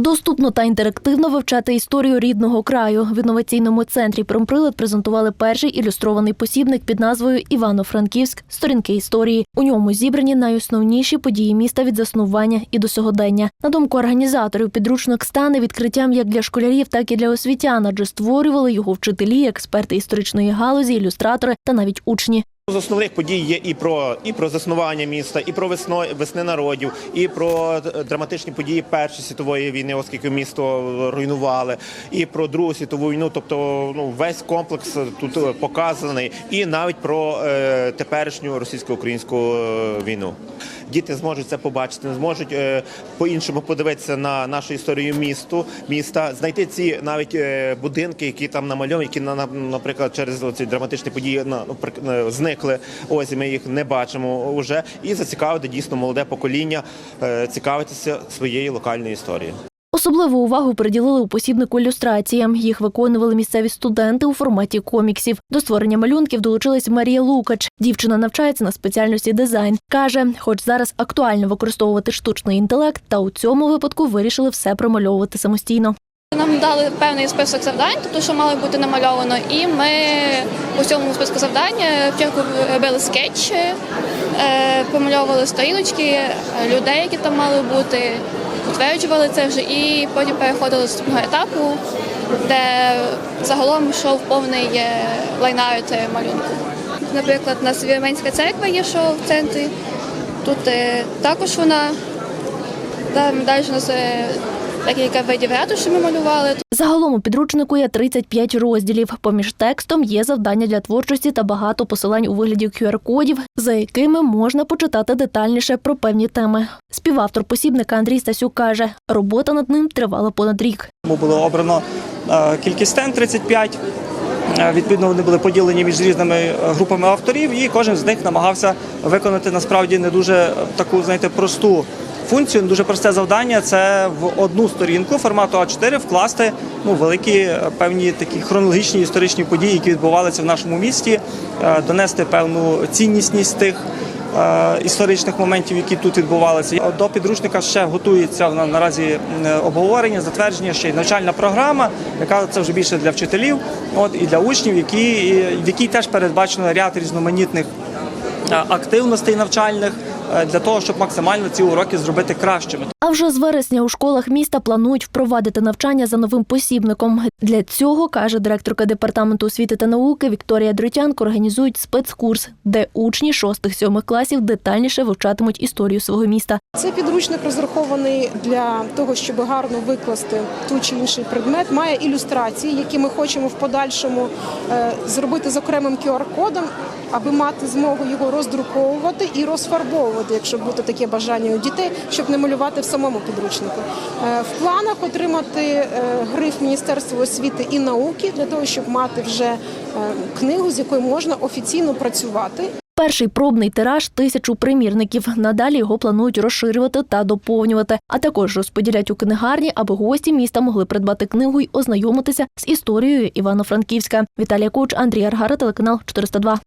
Доступно та інтерактивно вивчати історію рідного краю. В інноваційному центрі «Промприлад» презентували перший ілюстрований посібник під назвою Івано-Франківськ. Сторінки історії. У ньому зібрані найосновніші події міста від заснування і до сьогодення. На думку організаторів, підручник стане відкриттям як для школярів, так і для освітян, адже створювали його вчителі, експерти історичної галузі, ілюстратори та навіть учні. З основних подій є і про і про заснування міста, і про весно, весни народів, і про е, драматичні події Першої світової війни, оскільки місто руйнували, і про Другу світову війну. Тобто, ну весь комплекс тут е, показаний, і навіть про е, теперішню російсько-українську е, війну. Діти зможуть це побачити, зможуть е, по-іншому подивитися на нашу історію місту, міста, знайти ці навіть е, будинки, які там намальовані, які на, на- наприклад, через ці драматичні події ну, е, зникли. Ось ми їх не бачимо вже. І зацікавити дійсно молоде покоління цікавитися своєю локальною історією. Особливу увагу приділили у посібнику ілюстраціям. Їх виконували місцеві студенти у форматі коміксів. До створення малюнків долучилась Марія Лукач. Дівчина навчається на спеціальності дизайн. Каже, хоч зараз актуально використовувати штучний інтелект, та у цьому випадку вирішили все промальовувати самостійно. Нам дали певний список завдань, тобто що мало бути намальовано, і ми у цьому списку завдань е, спочатку робили скетч, е, помальовували сторіночки е, людей, які там мали бути, утверджували це вже, і потім переходили до наступного етапу, де загалом йшов повний е, лайнарт е, малюнку. Наприклад, у нас Вірменська церква є, що в центрі. Тут е, також вона. Там далі у нас декілька видів ретуші ми малювали. Загалом у підручнику є 35 розділів. Поміж текстом є завдання для творчості та багато посилань у вигляді QR-кодів, за якими можна почитати детальніше про певні теми. Співавтор посібника Андрій Стасюк каже, робота над ним тривала понад рік. Було обрано е, кількість тем 35. Е, Відповідно, вони були поділені між різними е, групами авторів, і кожен з них намагався виконати насправді не дуже таку, знаєте, просту функцію, дуже просте завдання. Це в одну сторінку формату А4 вкласти ну, великі е, певні такі хронологічні історичні події, які відбувалися в нашому місті, е, донести певну ціннісність тих е, історичних моментів, які тут відбувалися. До підручника ще готується на- наразі обговорення, затвердження, ще й навчальна програма, яка це вже більше для вчителів, от і для учнів, які в якій теж передбачено ряд різноманітних активностей навчальних для того, щоб максимально ці уроки зробити кращими. А вже з вересня у школах міста планують впровадити навчання за новим посібником. Для цього, каже директорка департаменту освіти та науки Вікторія Дротянко, організують спецкурс, де учні 6-7 класів детальніше вивчатимуть історію свого міста. Цей підручник розрахований для того, щоб гарно викласти ту чи інший предмет. Має ілюстрації, які ми хочемо в подальшому е, зробити з окремим QR-кодом, аби мати змогу його роздруковувати і розфарбовувати, якщо буде таке бажання у дітей, щоб не малювати в самому підручнику. Е, В планах отримати е, гриф Міністерства освіти і науки для того, щоб мати вже е, книгу, з якою можна офіційно працювати Перший пробний тираж тисячу примірників. Надалі його планують розширювати та доповнювати, а також розподілять у книгарні, аби гості міста могли придбати книгу й ознайомитися з історією Івано-Франківська. Віталія Коч, Андрій Аргара, телеканал 402.